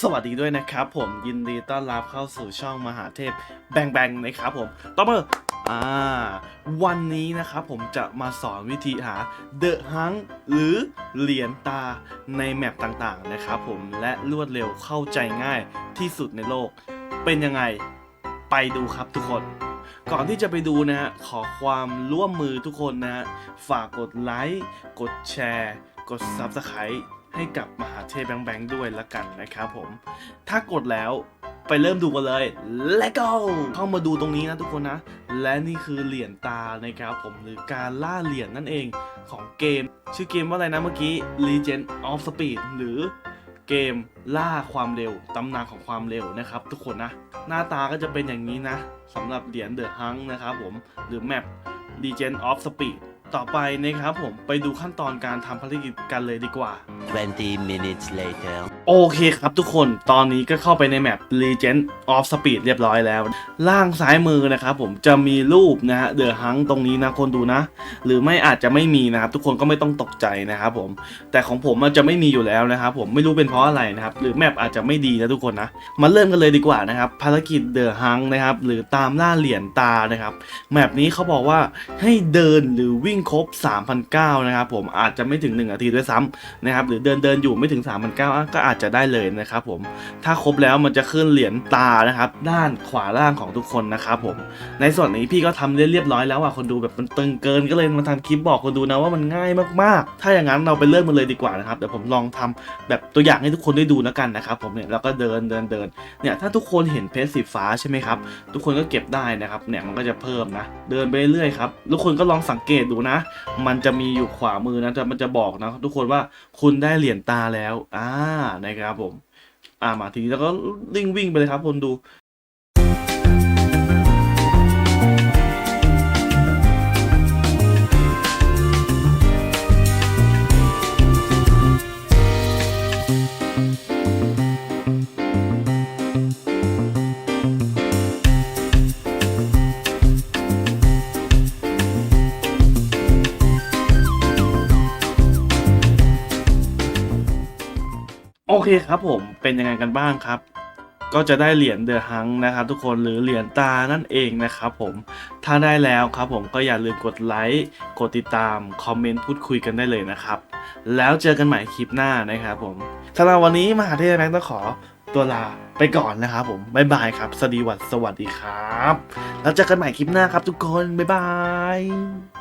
สวัสดีด้วยนะครับผมยินดีต้อนรับเข้าสู่ช่องมหาเทพแบงแบงนะครับผมต่อมาอ่าวันนี้นะครับผมจะมาสอนวิธีหาเดอะฮังหรือเหรียญตาในแมปต่างๆนะครับผมและรวดเร็วเข้าใจง่ายที่สุดในโลก เป็นยังไงไปดูครับทุกคนก่อนที่จะไปดูนะฮะขอความร่วมมือทุกคนนะฮะฝากกดไลค์กดแชร์ กด Subscribe ให้กับมหาเทพแบงแบงด้วยละกันนะครับผม ถ้ากดแล้วไปเริ่มดูกันเลย Let go เข้ามาดูตรงนี้นะทุกคนนะ และนี่คือเหรียญตานะครับผมหรือการล่าเหรียญนั่นเองของเกม ชื่อเกมว่าอะไรนะเมื่อกี้ Legend of Speed หรือเกมล่าความเร็ว ตำนานของความเร็วนะครับ ทุกคนนะ หน้าตาก็จะเป็นอย่างนี้นะสำหรับเหรียญเดอะฮังนะครับผมหรือแมป Legend of Speed ต่อไปนะครับผมไปดูขั้นตอนการทำภารกิจกันเลยดีกว่า 20 minutes later. โอเคครับทุกคนตอนนี้ก็เข้าไปในแมป Legend of Speed เรียบร้อยแล้ว ล่างซ้ายมือนะครับผมจะมีรูปนะฮะเดอะฮังตรงนี้นะคนดูนะ หรือไม่อาจจะไม่มีนะครับทุกคนก็ไม่ต้องตกใจนะครับผมแต่ของผมมันจะไม่มีอยู่แล้วนะครับผมไม่รู้เป็นเพราะอะไรนะครับหรือแมปอาจจะไม่ดีนะทุกคนนะมาเริ่มกันเลยดีกว่านะครับภารกิจเดอะฮังนะครับหรือตามล่าเหรียญตานะครับแมปนี้เขาบอกว่าให้เดินหรือวิ่งครบ3 0 0 นะครับผมอาจจะไม่ถึง 1 นาทีด้วยซ้ำนะครับหรือเดินเดินอยู่ไม่ถึง3 0 0ก็อาจจะได้เลยนะครับผมถ้าครบแล้วมันจะขึ้นเหรียญตานะครับด้านขวาล่างของทุกคนนะครับผมในส่วนนี้พี่ก็ทำได้เรียบร้อยแล้วอะคนดูแบบมันตึงเกินก็เลยมาทำคลิปบอกคนดูนะว่ามันง่ายมากๆ ถ้าอย่างนั้นเราไปเริ่มมันเลยดีกว่านะครับเดี๋ยวผมลองทำแบบตัวอย่างให้ทุกคนได้ดูแล้วกันนะครับผมเนี่ยแล้วก็เดินเดินเดินเนี่ยถ้าทุกคนเห็นเพชรสีฟ้าใช่ไหมครับทุกคนก็เก็บได้นะครับเนี่ยมันก็จะเพิ่มนะ เดินไปเรื่อยๆครับทุกคนก็ลองสังเกตดูนะ มันจะมีอยู่ขวามือนะจะมันจะบอกนะทุกคนว่าคุณได้เหรียญตาแล้วอ่านะครับผม อ่ามาทีนี้แล้วก็วิ่งวิ่งไปเลยครับคนดู เคครับผมเป็นยังไงกันบ้างครับ ก็จะได้เหรียญเดอะฮังนะครับทุกคนหรือเหรียญตานั่นเองนะครับผมถ้าได้แล้วครับผมก็อย่าลืมกดไลค์กดติดตามคอมเมนต์พูดคุยกันได้เลยนะครับ แล้วเจอกันใหม่คลิปหน้านะครับผมสำหรับวันนี้มหาเทพแบงค์ต้องขอตัวลาไปก่อนนะครับผมบ๊ายบายครับ สวัสดีวัสสวัสดีครับ แล้วเจอกันใหม่คลิปหน้าครับทุกคน บ๊ายบาย